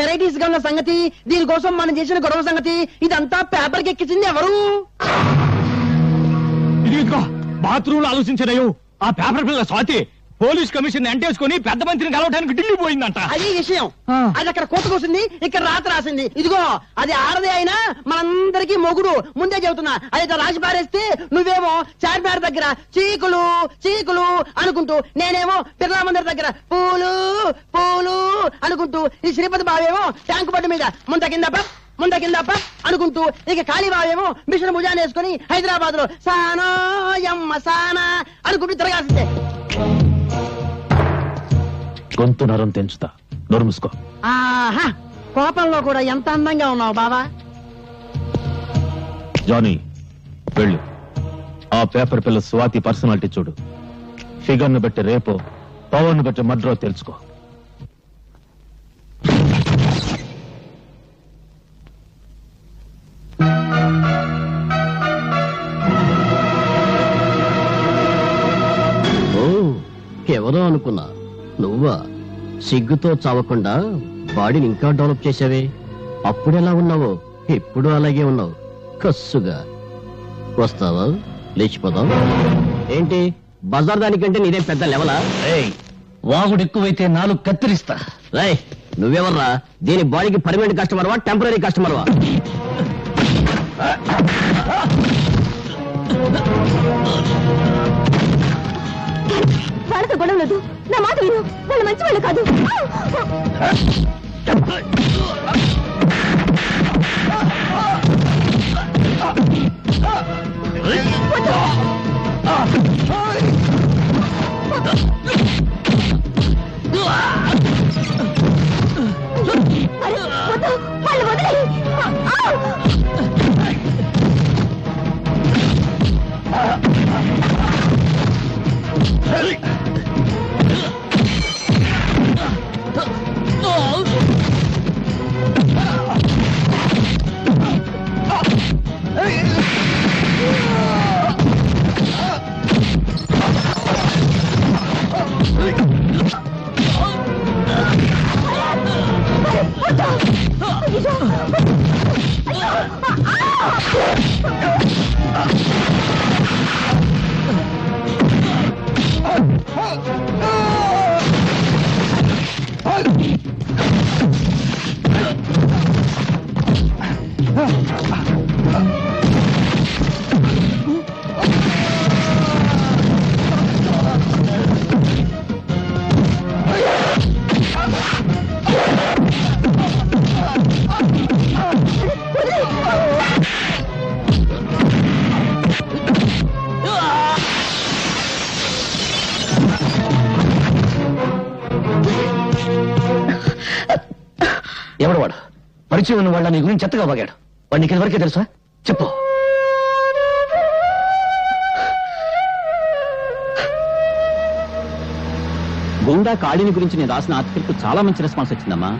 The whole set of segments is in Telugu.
వెరైటీస్గా ఉన్న సంగతి దీనికోసం మనం చేసిన గొడవ సంగతి ఇదంతా పేపర్కి ఎక్కించింది ఎవరు? ఇదిగో బాత్రూమ్లో ఆలోచించడయో ఆ పేపర్ పిల్ల స్వాతి. పోలీస్ కమిషన్ ఎంటేసుకుని పెద్ద మంత్రిని కలవడానికి ఢిల్లీ పోయిందంట. అది విషయం. అది అక్కడ కోత కూసింది ఇక్కడ రాత రాసింది. ఇదిగో అది ఆడదే అయినా మనందరికీ మొగుడు. ముందే చెబుతున్నా అది రాసి పారేస్తే నువ్వేమో చార్మినార్ దగ్గర చీకులు చీకులు అనుకుంటూ నేనేమో బిర్లా మందిర్ దగ్గర పూలు పూలు అనుకుంటూ ఈ శ్రీపతి బావేమో ట్యాంకు బండి మీద ముంద కింద ముంద కింద పప్ అనుకుంటూ ఇక కాళీ బావేమో మిషన్ భుజాన్ని వేసుకుని హైదరాబాద్లో సానా యమ్మ సానా అనుకుంటూ తిరగాల్సిందే. గొంతు నరం తెంచుతా. నోరు మూసుకో. ఆహా కోపంలో కూడా ఎంత అందంగా ఉన్నావు బావా? జానీ వెళ్ళు. ఆ పేపర్ పిల్ల స్వాతి పర్సనాలిటీ చూడు. ఫిగర్ను బట్టి రేపో పవర్ను బట్టి మడ్రో తెలుసుకో ఓ ఎవరో అనుకున్నా. నువ్వా? సిగ్గుతో చావకుండా బాడీని ఇంకా డెవలప్ చేసావే అప్పుడెలా ఉన్నావో ఇప్పుడు అలాగే ఉన్నావు. కస్సుగా. వస్తావా? లేచిపోదాం. ఏంటి? బజార్ దానికంటే నీదే పెద్ద లెవలా? వాగుడు ఎక్కువైతే నాలుగు కత్తిరిస్తా. రై నువ్వెవర్రా? దీని బాడీకి పర్మనెంట్ కస్టమర్వా టెంపరీ కస్టమర్వా? వాళ్ళతో గొడవ లేదు నా మాట విను వాళ్ళు మంచి వాళ్ళు కాదు వాళ్ళు పరిచయం ఉన్న వాళ్ళ నీ గురించి చెత్తగా బాగాడు వాడు నీకు వరకే తెలుసా? చెప్పు. గుండా కాళిని గురించి నేను రాసిన ఆర్టికల్కు చాలా మంచి రెస్పాన్స్ వచ్చిందమ్మా.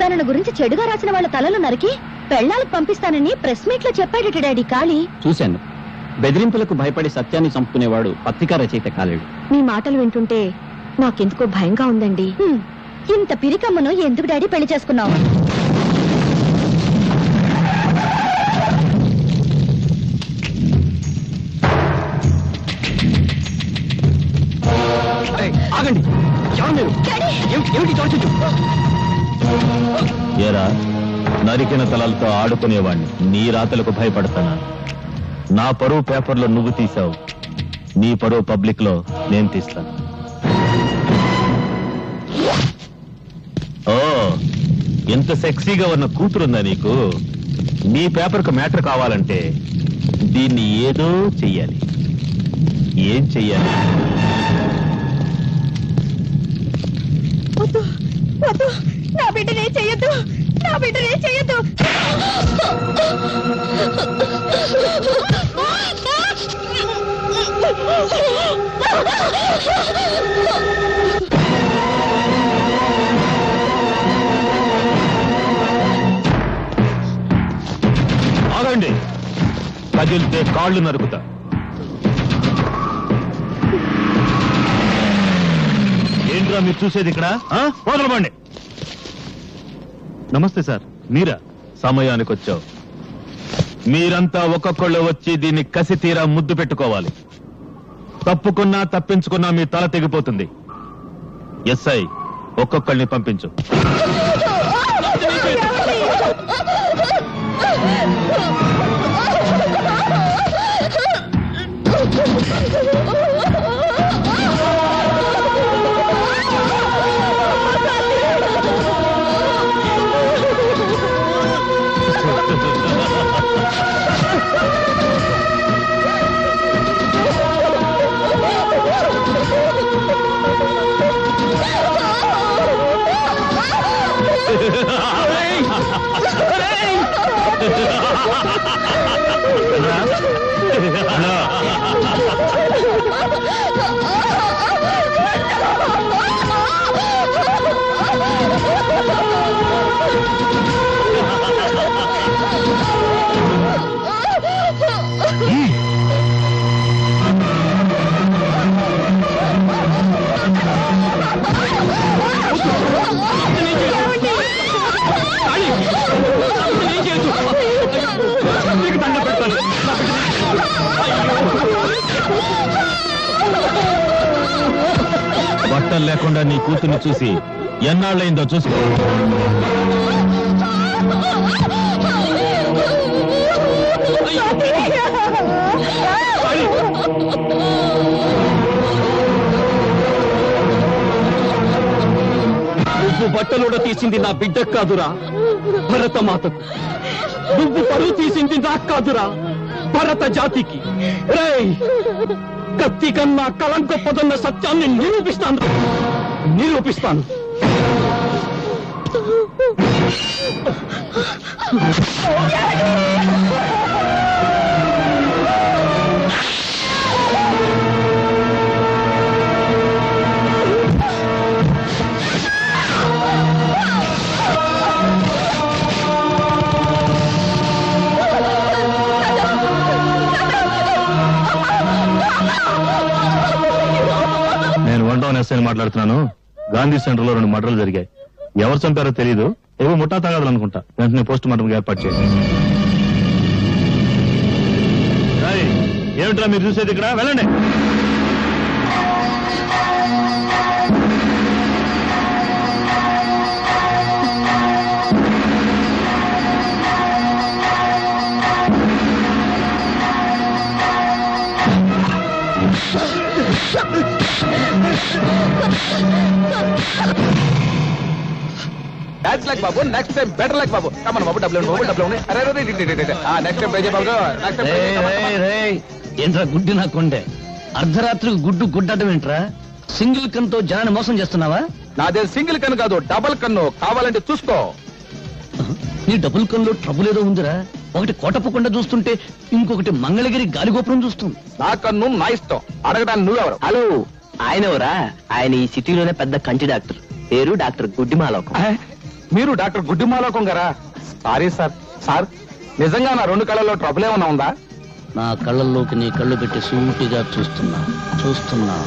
తనను గురించి చెడుగా రాసిన వాళ్ళ తలలు నరికి పెళ్ళాలకు పంపిస్తానని ప్రెస్ మీట్లో చెప్పాడట డాడీ కాళీ. చూశాను. బెదిరింపులకు భయపడి సత్యాన్ని చంపుకునేవాడు పత్రికా రచయిత కాలేడు. మీ మాటలు వింటుంటే నాకెందుకో భయంగా ఉందండి. ఇంత పిరికమ్మను ఎందుకు డాడీ పెళ్ళి చేసుకున్నావు? ఏరా నరికిన తలలతో ఆడుకునేవాణ్ణి. నీ రాతలకు భయపడతానా? నా పరువు పేపర్లో నువ్వు తీసావు నీ పరువు పబ్లిక్లో నేను తీస్తాను. ఓ ఎంత సెక్సీగా ఉన్న కూతురుందా నీకు? నీ పేపర్కు మ్యాటర్ కావాలంటే దీన్ని ఏదో చెయ్యాలి. ఏం చెయ్యాలి? వద్దు. నా బిడ్డనే చెయ్యొద్దు. నా బిడ్డనే చెయ్యొద్దు. ఆగండి. కదిలితే కాళ్ళు నరుకుతా. ఏంట్రా మీరు చూసేది ఇక్కడ? ఆ? వదలబండి నమస్తే సార్ మీరా? సమయానికి వచ్చావు మీరంతా ఒక్కొక్కళ్ళు వచ్చి దీన్ని కసి తీరా ముద్దు పెట్టుకోవాలి. తప్పుకున్నా తప్పించుకున్నా మీ తల తెగిపోతుంది. ఎస్ఐ ఒక్కొక్కళ్ళని పంపించు. 哈哈 బట్టలు లేకుండా నీ కూతుర్ని చూసి ఎన్నాళ్ళైందో చూసుకో. నువ్వు బట్టలోడ తీసింది నా బిడ్డ కాదురా. భరత మాతకు నువ్వు పరువు తీసింది నాకు కాదురా. భరత జాతికి. రై కత్తి కన్నా కలం గొప్పదన్న సత్యాన్ని నిరూపిస్తాను నిరూపిస్తాను Oh, yeah, yeah. నేను వన్ టౌన్ ఎస్ఐని మాట్లాడుతున్నాను. గాంధీ సెంటర్లో రెండు మర్డర్లు జరిగాయి. ఎవరు చంపారో తెలియదు ఏవో ముఠా తగాదులు అనుకుంటా వెంటనే పోస్ట్ మార్టం ఏర్పాటు చేయండి. ఏమిట్రా మీరు చూసేది ఇక్కడ? వెళ్ళండి. That's like Babu. Next time better like Babu. Come on, Babu. Double Babu. Double. Ah, next time try చేయి బాబు. Next time. ఏంట్రా గుడ్డి నా కొండే అర్ధరాత్రికి గుడ్డు గుడ్డటం ఏంట్రా సింగిల్ కన్తో జనాన్ని మోసం చేస్తున్నావా నాదే సింగిల్ కన్ను కాదు డబల్ కన్ను కావాలంటే చూసుకో నీ డబుల్ కన్లో ట్రబుల్ ఏదో ఉందిరా ఒకటి కోటప్పకుండా చూస్తుంటే ఇంకొకటి మంగళగిరి గాలిగోపురం చూస్తుంది నా కన్ను నా ఇష్టం అడగడానికి నువ్వెవరు హలో ఆయన ఎవరా? ఆయన ఈ సిటీలోనే పెద్ద కంటి డాక్టర్. పేరు డాక్టర్ గుడ్డిమాలోకం. మీరు డాక్టర్ గుడ్డిమాలోకం గారా? Sorry sir. సార్ నిజంగా నా రెండు కళ్ళలో ట్రబుల్ ఏమన్నా ఉందా? నా కళ్ళల్లోకి నీ కళ్ళు పెట్టి సూటిగా చూస్తున్నా. చూస్తున్నా.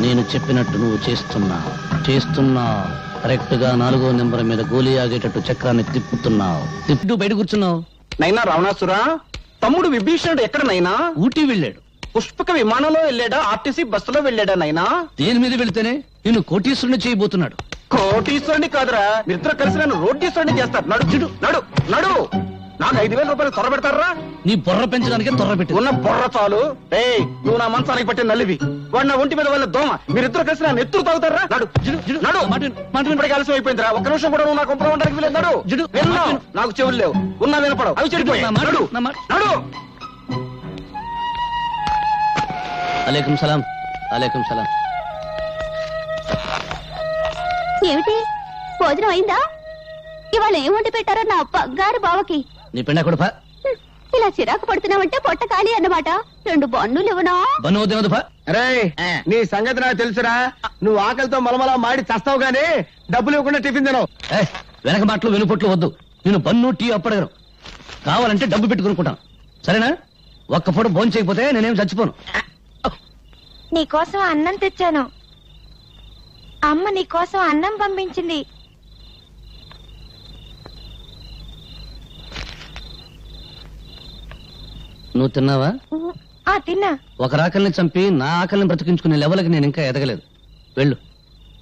నేను చెప్పినట్టు నువ్వు చేస్తున్నా. చేస్తున్నా. కరెక్ట్గా నాలుగో నెంబర్ మీద గోలీ ఆగేటట్టు చక్రాన్ని తిప్పుతున్నావు తిప్పుతూ బయట కూర్చున్నావు. నైనా రావణాసురా? తమ్ముడు విభీషణుడు ఎక్కడ నైనా? ఊటీ వెళ్ళాడు. పుష్పక విమానంలో వెళ్ళాడా? ఆర్టీసీ బస్సులో వెళ్ళాడా నైనా దేని మీద వెళితేనే నిన్ను కోటీశ్వరుని చేయబోతున్నాడు. కోటీశ్వరుని కాదురా. మీరిద్దరు కలిసి నన్ను రోడ్డీశ్వరుని చేస్తారు. నడు చిడు నడు నడు. నాకు ఐదు వేల రూపాయలు త్వర పెడతారా? నీ బొర్ర పెంచడానికే తొర్ర పెట్టి. ఉన్న బొర్ర చాలు. ఏయ్ నువ్వు నా మంచానికి పట్టిన నల్లివి వాడు నా ఒంటి మీద వాళ్ళ దోమ. మీరిద్దరు కలిసి నా నెత్తురు తాగుతారా? నడు జిడు, జిడు, నడు. ఇప్పటికి ఆలస్యం అయిపోయిందిరా. ఒక్క నిమిషం కూడా నువ్వు నా కొంపలో ఉండడానికి వీలేదు నడు జిడు, విన్నావు? నాకు చెవులు లేవు. ఉన్నా వినపడవు. అవి చెడిపోయాయి. నడు నడు. అలేకం సలాం. అలేకం సలాం. ఏమిటి? భోజనం అయిందా? ఇవాళ ఏం వండి పెట్టారో నా బంగారు బావకి. నీ పెండ కొడుపా? ఇలా చిరాకు పడుతున్నావంటే పొట్ట ఖాళీ అన్నమాట. రెండు బన్నులు ఇవ్వనా? బన్ను రే నీ సంగతి నాకు తెలుసురా. నువ్వు ఆకలితో మలమల మాడి చస్తావు గానీ డబ్బులు ఇవ్వకుండా టిఫిన్ తినవు. వెనక మాటలు వెనుపొట్లు వద్దు. నేను బన్ను టీ అప్పడగను కావాలంటే డబ్బు పెట్టుకునుకుంటాను సరేనా? ఒక్క పూట భోజనం చేయకపోతే నేనేం చచ్చిపోను. నీకోసం అన్నం తెచ్చాను. అమ్మ నీకోసం అన్నం పంపించింది. నువ్వు తిన్నావా? ఆ తిన్నా. ఒక ఆకలిని చంపి నా ఆకలిని బ్రతికించుకునే లెవెల్కి నేను ఇంకా ఎదగలేదు. వెళ్ళు.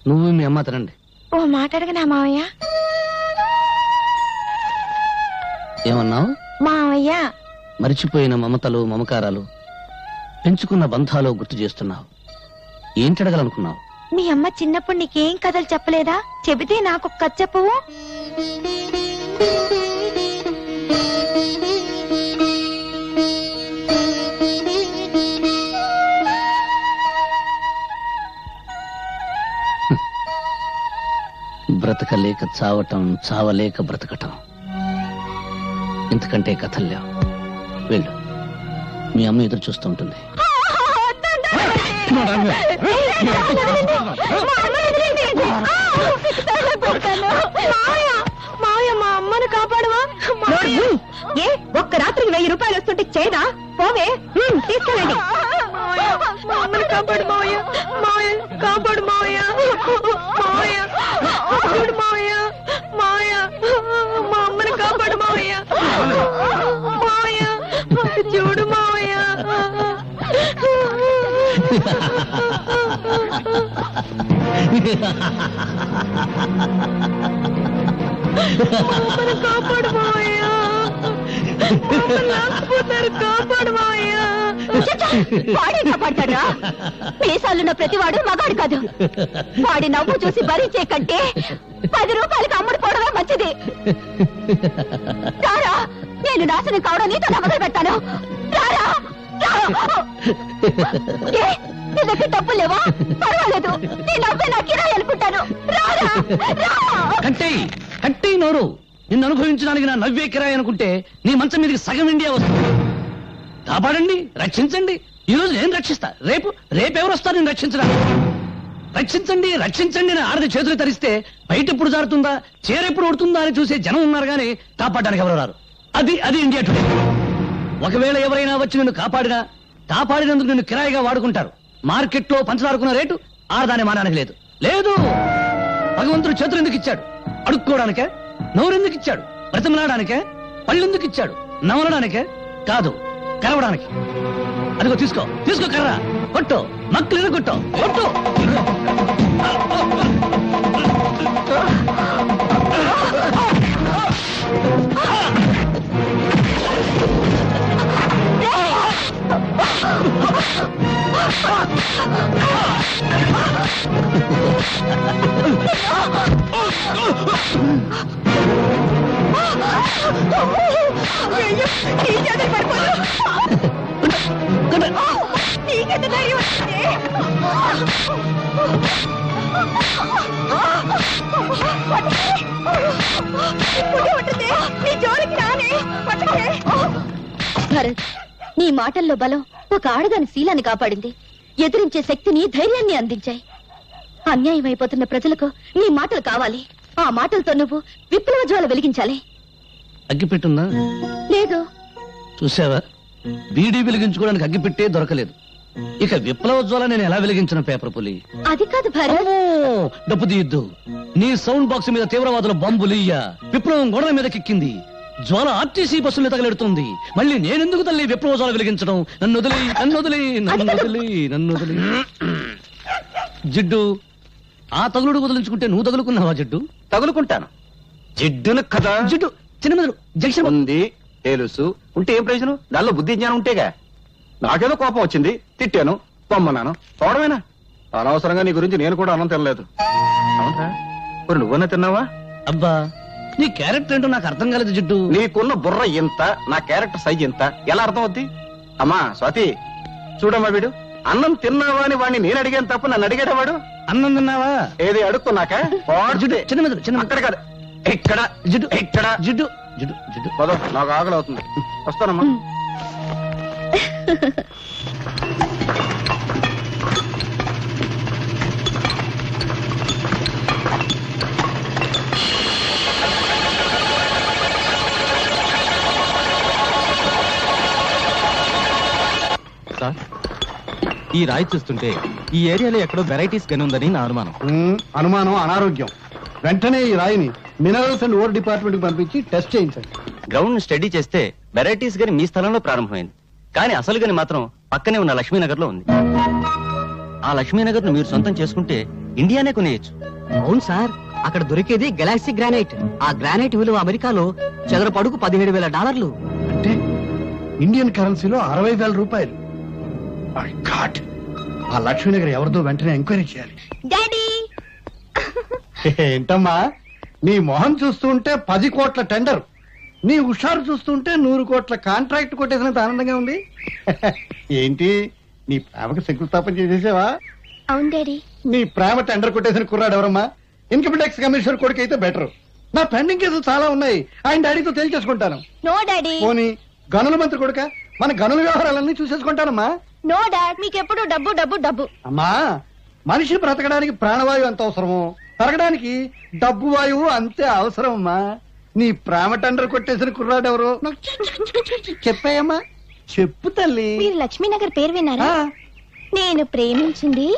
నువ్వు మీ అమ్మ తినండి. ఓ మాట్లాడగనా మావయ్య? ఏమన్నావు? మావయ్య. మరిచిపోయిన మమతలు మమకారాలు పెంచుకున్న బంధాలు గుర్తు చేస్తున్నావు. ఏంటి అడగాలనుకున్నావు మీ అమ్మ చిన్నప్పుడు నీకేం కథలు చెప్పలేదా? చెబితే నాకు కథ చెప్పవు బ్రతకలేక చావటం చావలేక బ్రతకటం. ఇంతకంటే కథలు లేవు. వెళ్ళు. మీ అమ్మ ఎదురు చూస్తూ ఉంటుంది. మావయ్య మా అమ్మను కాపాడవా? ఏ ఒక్క రాత్రికి వెయ్యి రూపాయలు వస్తుంటే చేదా పోవే. తీసుకెళ్ళండి. మా అమ్మను కాపాడు మావయ్య మావయ్య కాపాడు మావయ్య మావయ్య కాపాడు మావయ్య మమ్మల్ని కాపాడు మావయ్య వాడే కాపాడతాడా మీసాలున్న ప్రతివాడు మగాడు కాదు. వాడి నవ్వు చూసి భరించే కంటే పది రూపాయలకు అమ్ముడు పోవడమే మంచిది. రారా నేను నాశనం కావడం నీతో మొదలు పెట్టాను రారా రా. ఏ, నీ దగ్గర డబ్బులు లేవా? పర్వాలేదు. నీ నవ్వే నా కిరాయి అనుకుంటాను. రారా? కట్టేయి కట్టేయి నోరు. నిన్ను అనుభవించడానికి నా నవ్వే కిరాయి అనుకుంటే నీ మంచం మీదకి సగం ఇండియా వస్తుంది. కాపాడండి రక్షించండి. ఈ రోజు నేను రక్షిస్తా. రేపు రేపెవరు వస్తారు నేను రక్షించడానికి? రక్షించండి రక్షించండి అని ఆడది చేతులు తరిస్తే బయట ఎప్పుడు జారుతుందా చీరెప్పుడు ఉడుతుందా అని చూసే జనం ఉన్నారు కానీ కాపాడడానికి ఎవరు రారు? అది అది ఇండియా టుడే. ఒకవేళ ఎవరైనా వచ్చి నిన్ను కాపాడినా కాపాడినందుకు నిన్ను కిరాయిగా వాడుకుంటారు. మార్కెట్లో పంచదారుకున్న రేటు ఆడదాని మానానికి లేదు. లేదు! భగవంతుడు చేతులు ఎందుకు ఇచ్చాడు? అడుక్కోవడానికే నోరెందుకు ఇచ్చాడు? బ్రతిమలాడానికే పళ్ళెందుకు ఇచ్చాడు? నమలడానికే? కాదు కరవడానికి అదిగో తీసుకో తీసుకో కర్ర. కొట్టు మక్కలు కొట్టు! కొట్టు నీకెంత ధైర్యం వచ్చింది? పుట్టి ఉంటుంది. నీ జోలికి రానే. పట్టుకే. భరత్ నీ మాటల్లో బలం ఒక ఆడదాని శీలాన్ని కాపాడింది. ఎదిరించే శక్తిని ధైర్యాన్ని అందించాయి. అన్యాయం అయిపోతున్న ప్రజలకు నీ మాటలు కావాలి. ఆ మాటలతో నువ్వు విప్లవ జ్వాల వెలిగించాలి. అగ్గిపెట్టుందా లేదు. చూసావా బీడీ వెలిగించుకోవడానికి అగ్గిపెట్టే దొరకలేదు. ఇక విప్లవ జ్వాల నేను ఎలా వెలిగించిన పేపర్ పులి? అది కాదు భరత్. డబ్బు తీయద్దు. నీ సౌండ్ బాక్స్ మీద తీవ్రవాదుల బాంబులు ఇయ్య విప్లవం గోడల మీద కిక్కింది జ్వాల ఆర్టీసీ బస్సులు తగలెడుతుంది. మళ్ళీ నేనెందుకు తల్లి విప్లవ జ్వాల వెలిగించడం? నన్ను వదిలి నన్ను వదిలి నన్ను వదిలి నన్ను వదిలి. జిడ్డు ఆ తగులుడు వదిలించుకుంటే నువ్వు తగులుకున్నావా జిడ్డు? తగులుకుంటాను. జిడ్డును కదా. జిడ్డు చిన్న మెదడు జంక్షన్ ఉంది తెలుసు. ఉంటే ఏం ప్రయోజనం? దానిలో బుద్ధి జ్ఞానం ఉంటేగా. నాకేదో కోపం వచ్చింది తిట్టాను పొమ్మన్నాను. పోవడమేనా అనవసరంగా నీ గురించి నేను కూడా అన్నం తినలేదు. అవునా మరి నువ్వన్నా తిన్నావా? అబ్బా నీ క్యారెక్టర్ ఏంటో నాకు అర్థం కాలేదు జిడ్డు. నీకున్న బుర్ర ఇంత నా క్యారెక్టర్ సైజ్ ఇంత ఎలా అర్థం అవుద్ది అమ్మా స్వాతి చూడమ్మా వీడు. అన్నం తిన్నావా అని వాడిని నేను అడిగాను తప్ప నన్ను అడిగాడా వాడు? అన్నం తిన్నావా? ఏది అడుక్కున్నాక? జిడ్డు చిన్న. అక్కడ కాదు. ఇక్కడ. జిడ్డు ఇక్కడ. జిడ్డు జిడ్డు జిడ్డు. పదో నాకు ఆకలి అవుతుంది. వస్తానమ్మా. సార్ ఈ రాయి చూస్తుంటే ఈ ఏరియాలో ఎక్కడో వెరైటీస్ గని ఉందని నా అనుమానం. ఉమ్, అనుమానం అనారోగ్యం. వెంటనే ఈ రాయిని మినరల్స్ అండ్ ఓర్ డిపార్ట్మెంట్కి పంపించి టెస్ట్ చేయించండి. గ్రౌండ్ స్టడీ చేస్తే వెరైటీస్ గాని మీ స్థలంలో ప్రారంభమైంది. కానీ అసలు గని మాత్రం పక్కనే ఉన్న లక్ష్మీనగర్లో ఉంది. ఆ లక్ష్మీనగర్ను మీరు సొంతం చేసుకుంటే ఇండియానే కొనేయచ్చు. అవును సార్ అక్కడ దొరికేది గెలాక్సీ గ్రానైట్. ఆ గ్రానైట్ విలువ అమెరికాలో చదరపు అడుగు పదిహేడు వేల డాలర్లు. అంటే ఇండియన్ కరెన్సీలో అరవై వేల రూపాయలు. ఆ లక్ష్మీనగర్ ఎవరిదో వెంటనే ఎంక్వైరీ చేయాలి. డాడీ ఏంటమ్మా? నీ మొహం చూస్తుంటే పది కోట్ల టెండర్. నీ హుషారు చూస్తుంటే నూరు కోట్ల కాంట్రాక్ట్ కొట్టేసినంత ఆనందంగా ఉంది. ఏంటి? నీ ప్రేమకు శంకుస్థాపన చేసేసావా? అవును డాడీ నీ ప్రేమ టెండర్ కొట్టేసిన కుర్రాడు ఎవరమ్మా? ఇన్కమ్ ట్యాక్స్ కమిషనర్ కొడుకు అయితే బెటర్. నా పెండింగ్ కేసులు చాలా ఉన్నాయి. ఆయన డాడీతో తేల్చేసుకుంటాను. నో డాడీ పోనీ గనుల మంత్రి కొడుక? మన గనుల వ్యవహారాలన్నీ చూసేసుకుంటానమ్మా. నో డాడ్ మీకెప్పుడు డబ్బు డబ్బు డబ్బు. అమ్మా మనిషి బ్రతకడానికి ప్రాణవాయువు ఎంత అవసరమో? పెరగడానికి డబ్బు వాయువు అంతే అవసరం అమ్మా నీ ప్రేమ టెండర్ కొట్టేసిన కుర్రాడు ఎవరు? నాకు చెప్పాయమ్మా. చెప్పు తల్లి. మీరు లక్ష్మీనగర్ పేరు విన్నారా? ఆ, నేను ప్రేమించింది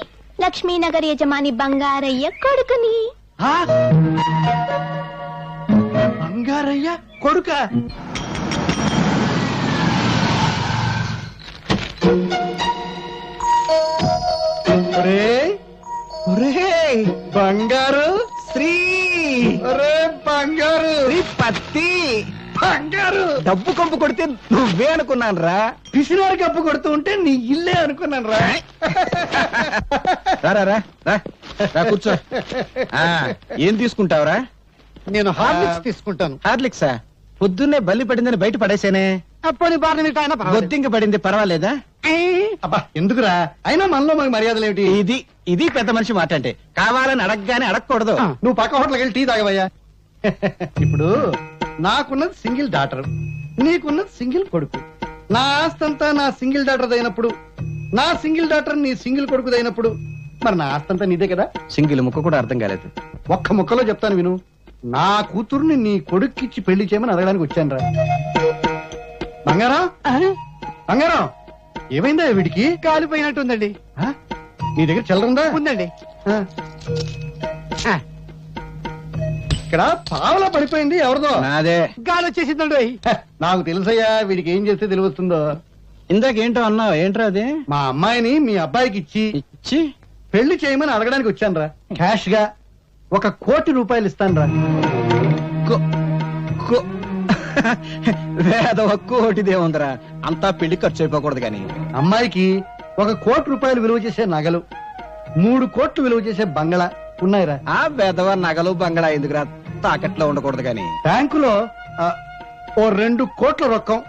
లక్ష్మీనగర్ యజమాని బంగారయ్య కొడుకుని. ఆ? బంగారయ్య కొడుక. బంగారు శ్రీ. ఒరే బంగారు. పత్తి. బంగారు. డబ్బు కంపు కొడితే నువ్వే అనుకున్నాను రా పిసినారు కప్పు కొడుతూ ఉంటే నీ ఇల్లే అనుకున్నాను రా రా రా, రా రా. రా కూర్చో. ఆ, ఏం తీసుకుంటావురా? నేను హార్లిక్స్ తీసుకుంటాను. హార్లిక్సా? పొద్దున్నే బల్లి పడిందని బయట పడేసేనే. పోనీ ఆయన పర్వాలేదు. బొద్దింక పడింది పర్వాలేదా? అబ్బా ఎందుకురా? అయినా మనలో మనకి మర్యాదలు ఏమిటి ఇది ఇది పెద్ద మనిషి మాట అంటే. కావాలని అడగగానే అడగకూడదు. నువ్వు పక్క హోటల్కి వెళ్ళి టీ తాగవయ్యా. ఇప్పుడు నాకున్నది సింగిల్ డాటర్ నీకున్నది సింగిల్ కొడుకు. నా ఆస్తంతా నా సింగిల్ డాటర్ అయినప్పుడు నా సింగిల్ డాటర్ నీ సింగిల్ కొడుకు అయినప్పుడు మరి నా ఆస్తంతా నీదే కదా? సింగిల్ ముక్క కూడా అర్థం కాలేదు. ఒక్క ముక్కలో చెప్తాను విను. నా కూతుర్ని నీ కొడుక్కిచ్చి పెళ్ళి చేయమని అడగడానికి వచ్చాను రా బంగారం బంగారం? ఏమైందా వీడికి? కాలిపోయినట్టుందండి. నీ దగ్గర చిల్లరుందా ఉందండి. ఇక్కడ పావలా పడిపోయింది ఎవరిదో. నాదే. గాలి వచ్చేసిందండి నాకు తెలుసయ్యా వీడికి ఏం చేస్తే తెలివస్తుందో ఇందాకేంటో అన్నావు ఏంట్రా అది? మా అమ్మాయిని మీ అబ్బాయికి ఇచ్చి ఇచ్చి? పెళ్ళి చేయమని అడగడానికి వచ్చాను రా క్యాష్గా ఒక కోటి రూపాయలు ఇస్తాను రా వేద ఒక్కోటిదే ఉందిరా. అంతా పెళ్ళి ఖర్చు అయిపోకూడదు కానీ. అమ్మాయికి ఒక కోటి రూపాయలు విలువ చేసే నగలు మూడు కోట్లు విలువ చేసే బంగళా ఉన్నాయిరా. ఆ వేదవ నగలు బంగళా ఎందుకురా తాకట్లో ఉండకూడదు కానీ. బ్యాంకులో ఆ, ఓ రెండు కోట్ల రొక్కం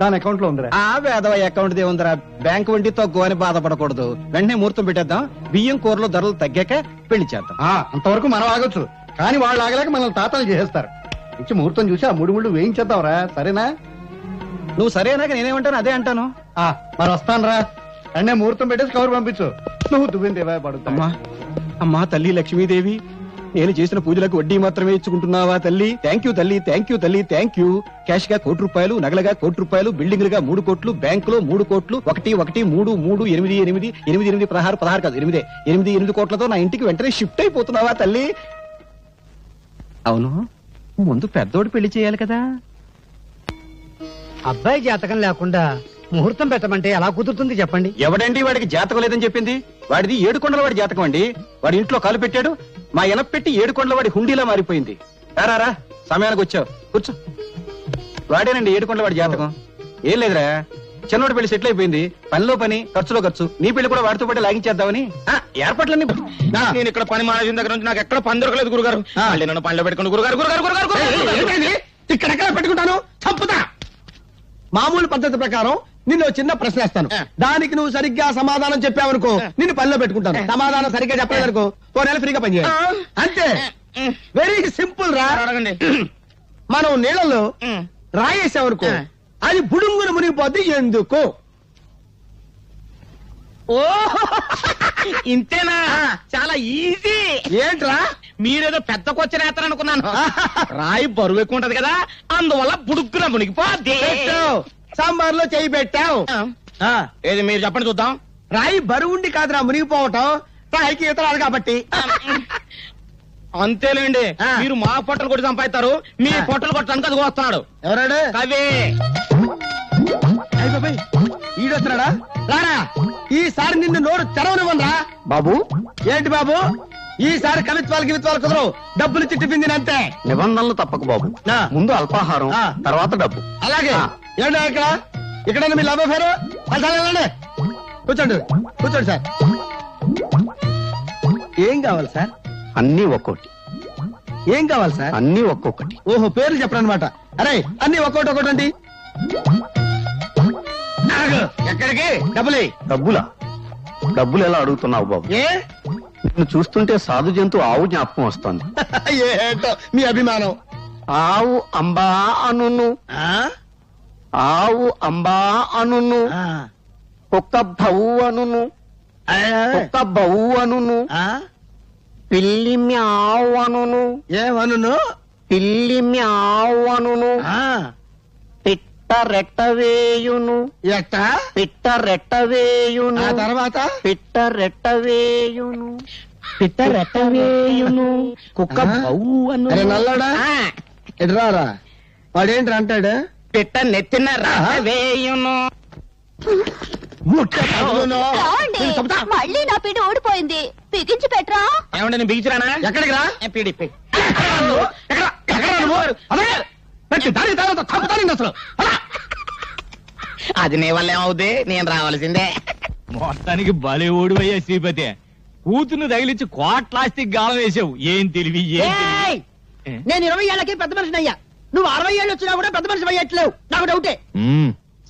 దాని అకౌంట్లో ఉందిరా. ఆ వేదవ అకౌంట్ దే ఉందిరా. బ్యాంక్ వడ్డీ తక్కువ అని బాధపడకూడదు. వెంటనే ముహూర్తం పెట్టేద్దాం. బియ్యం కూరలో ధరలు తగ్గాక పెళ్ళి చేద్దాం. ఆ, అంతవరకు మనం ఆగొచ్చు. కానీ వాళ్ళు ఆగలేక మనల్ని తాతలు చేసేస్తారు. ఇచ్చి ముహూర్తం చూసి ఆ మూడు ముళ్ళు వేయించేద్దాంరా. సరేనా? నువ్వు సరేనాక నేనేమంటాను అదే అంటాను. ఆ మరి వస్తాను రా అన్నే ముహూర్తం పెట్టేసి కవర్ పంపించు. నువ్వు దువ్విందేవా పడుతా అమ్మా అమ్మా తల్లి లక్ష్మీదేవి నేను చేసిన పూజలకు వడ్డీ మాత్రమే ఇచ్చుకుంటున్నావా తల్లి? థ్యాంక్ యూ తల్లి థ్యాంక్ యూ తల్లి థ్యాంక్ యూ క్యాష్గా కోటి రూపాయలు నగలగా కోటి రూపాయలు బిల్డింగ్లుగా మూడు కోట్లు బ్యాంకులో మూడు కోట్లు ఒకటి ఒకటి మూడు మూడు ఎనిమిది ఎనిమిది ఎనిమిది ఎనిమిది పదహారు పదహారు కాదు ఎనిమిదే ఎనిమిది ఎనిమిది కోట్లతో నా ఇంటికి వెంటనే షిఫ్ట్ అయిపోతున్నావా తల్లి? అవును. ముందు పెద్దోడు పెళ్ళి చేయాలి కదా. అబ్బాయి జాతకం లేకుండా ముహూర్తం పెట్టమంటే ఎలా కుదురుతుంది చెప్పండి? ఎవడండి వాడికి జాతకం లేదని చెప్పింది? వాడిది ఏడు కొండల వాడి జాతకం అండి. వాడి ఇంట్లో కాలు పెట్టాడు. మా ఎనప పెట్టి ఏడు కొండల వాడి హుండీలా మారిపోయింది రారా సమయానికి వచ్చావు. కూర్చో. వాడేనండి ఏడు కొండల వాడి జాతకం. ఏం లేదురా. చిన్నోడి పెళ్ళి సెటిల్ అయిపోయింది. పనిలో పని ఖర్చులో ఖర్చు. నీ పెళ్ళి కూడా వాడితో పాటు లాగించేద్దామని ఆ, ఏర్పాట్లన్నీ నా, నేను ఇక్కడ పని మానేసిన దగ్గర నుంచి నాకు ఎక్కడ పని దొరకలేదు గురుగారు. మళ్ళీ నన్ను పనిలో పెట్టుకుని గురుగారు గురుగారు గురుగారు గురుగారు ఇక్కడెక్కడ పెట్టుకుంటాను? చంపుతా. మామూలు పద్ధతి ప్రకారం నిన్ను ఓ చిన్న ప్రశ్న వేస్తాను. దానికి నువ్వు సరిగ్గా సమాధానం చెప్పావనుకో నిన్ను పనిలో పెట్టుకుంటాను. సమాధానం సరిగ్గా చెప్పలేదనుకో ఓ నెల ఫ్రీగా పనిచేయాలి అంతే. వెరీ సింపుల్ రా. అడగండి. మనం నీళ్ళలో రాయేసామనుకో అది బుడుంగును మునిగిపోద్ది ఎందుకు? ఓ ఇంతేనా? చాలా ఈజీ. ఏంట్రా? మీరేదో పెద్ద కొచ్చిన ఎత్తరు అనుకున్నాను. రాయి బరువు ఎక్కువ ఉంటది కదా అందువల్ల బుడుక్కున మునిగిపోద్ది. సాంబార్లో చేయి పెట్టావు. ఆ, ఏది మీరు చెప్పండి చూద్దాం. రాయి బరువుండి కాదురా మునిగిపోవటం రాయికి ఈతరాలు కాబట్టి. అంతేలేండి. మీరు మా పొట్టలు కొట్టి సంపాదిస్తారు. మీ పొట్టలు కొట్టడానికి అది వస్తున్నాడు ఎవరాడు? కవి. ఈడొస్తున్నాడా? రారా ఈసారి నిన్ను నోరు తెరవనివ్వనరా బాబు. ఏంటి బాబు? ఈసారి కవిత్వాలు గివిత్వాలు కుదరవు. డబ్బులు టిఫిన్ తినంతే నిబంధనలు తప్పకు బాబు. ముందు అల్పాహారం ఆ. తర్వాత డబ్బు. అలాగే. ఏంటో ఇక్కడ? ఇక్కడ మీ లవ్ అఫేరు? కూర్చోండి. కూర్చోండి సార్. ఏం కావాలి సార్? అన్ని ఒక్కొక్కటి ఏం కావాలి సార్? అన్ని ఒక్కొక్కటి. ఓహో పేర్లు చెప్పరనమాట అరే అన్ని ఒక్కోటి ఒక్కోటి అండి ఎక్కడికి? డబ్బులు. డబ్బులా? డబ్బులు ఎలా అడుగుతున్నావు బాబు? ఏ? నిన్ను చూస్తుంటే సాధు జంతు ఆవు జ్ఞాపకం వస్తుంది. ఏంటో మీ అభిమానం. ఆవు అంబా అనును. ఆ? ఆవు అంబా అనును. ఆ. కుక్క భౌ అనును. ఆ. కుక్క బౌ అనును. ఆ? పిల్లి మ్యావ్ అనును ఏమను పిల్లి మ్యావ్ అనును ఆ. పిట్ట రెట్టవేయును ఎట్ట? పిట్ట రెట్టవేయును ఆ తర్వాత? పిట్ట రెట్టవేయును పిట్ట రెట్టవేయును కుక్క బౌవను. అరే నల్లాడా ఇటు రారా? వాడేంటి అంటాడు? పిట్ట నెత్తిన వేయును. రాండి. మళ్ళీ నా పిండి ఓడిపోయింది బిగించి పెట్టరా ఏమంటే నేను బిగించరానా? ఎక్కడికి రా? పీడిపి ఎక్కడ? ఎక్కడ నువ్వు? అదే అసలు. నీ వల్ల ఏమవుద్ది? నేను రావాల్సిందే. మొత్తానికి బలి ఓడివయ్యా శ్రీపతి. కూతురు తగిలించి కోట్లాస్తి గాలం వేసావు. ఏం తెలివి! నేను ఇరవై ఏళ్ళకి పెద్ద మనిషిని అయ్యా నువ్వు అరవై ఏళ్ళు వచ్చినా కూడా పెద్ద మనిషి అయ్యట్లేవు. నాకు డౌటే.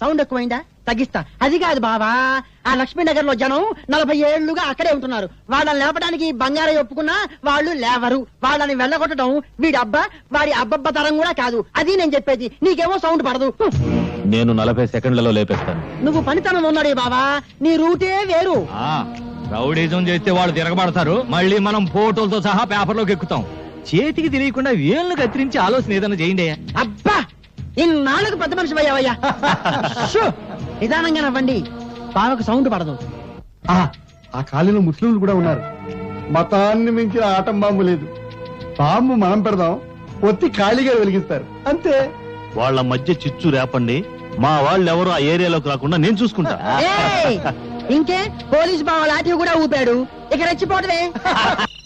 సౌండ్ ఎక్కువైందా? తగ్గిస్తా. అది కాదు బావా ఆ లక్ష్మీనగర్లో జనం నలభై ఏళ్ళుగా అక్కడే ఉంటున్నారు. వాళ్ళని లేపడానికి బంగారం ఒప్పుకున్నా వాళ్ళు లేవరు. వాళ్ళని వెళ్ళగొట్టడం వీడి అబ్బా వాడి అబ్బబ్బ తరం కూడా కాదు. అది నేను చెప్పేది. నీకేమో సౌండ్ పడదు. నేను నలభై సెకండ్లలో లేపేస్తాను. నువ్వు పనితనం ఉన్నాడే బావా నీ రూటే వేరు. ఆ రౌడీజం చేస్తే వాళ్ళు తిరగబడతారు. మళ్ళీ మనం ఫోటోలతో సహా పేపర్లోకి ఎక్కుతాం. చేతికి తెలియకుండా వేళ్ళు కత్తిరించి ఆలోచన ఏదైనా చేయండి. అబ్బా ఇన్నాళ్ళకు పెద్ద మనిషి అయ్యావయ్యా! నిదానంగా నవ్వండి. బావకు సౌండ్ పడదు. ఆ, ఆ ఖాళీలో ముస్లింలు కూడా ఉన్నారు. మతాన్ని మించిన ఆటం బాంబు లేదు. బాంబు మనం పెడదాం. ఒత్తి ఖాళీగా వెలిగిస్తారు. అంతే. వాళ్ళ మధ్య చిచ్చు రేపండి. మా వాళ్ళు ఎవరు ఆ ఏరియాలోకి రాకుండా నేను చూసుకుంటా. ఏయ్! ఇంకే? పోలీస్ బావ లాఠీ కూడా ఊపాడు. ఇక రెచ్చిపోవటమే.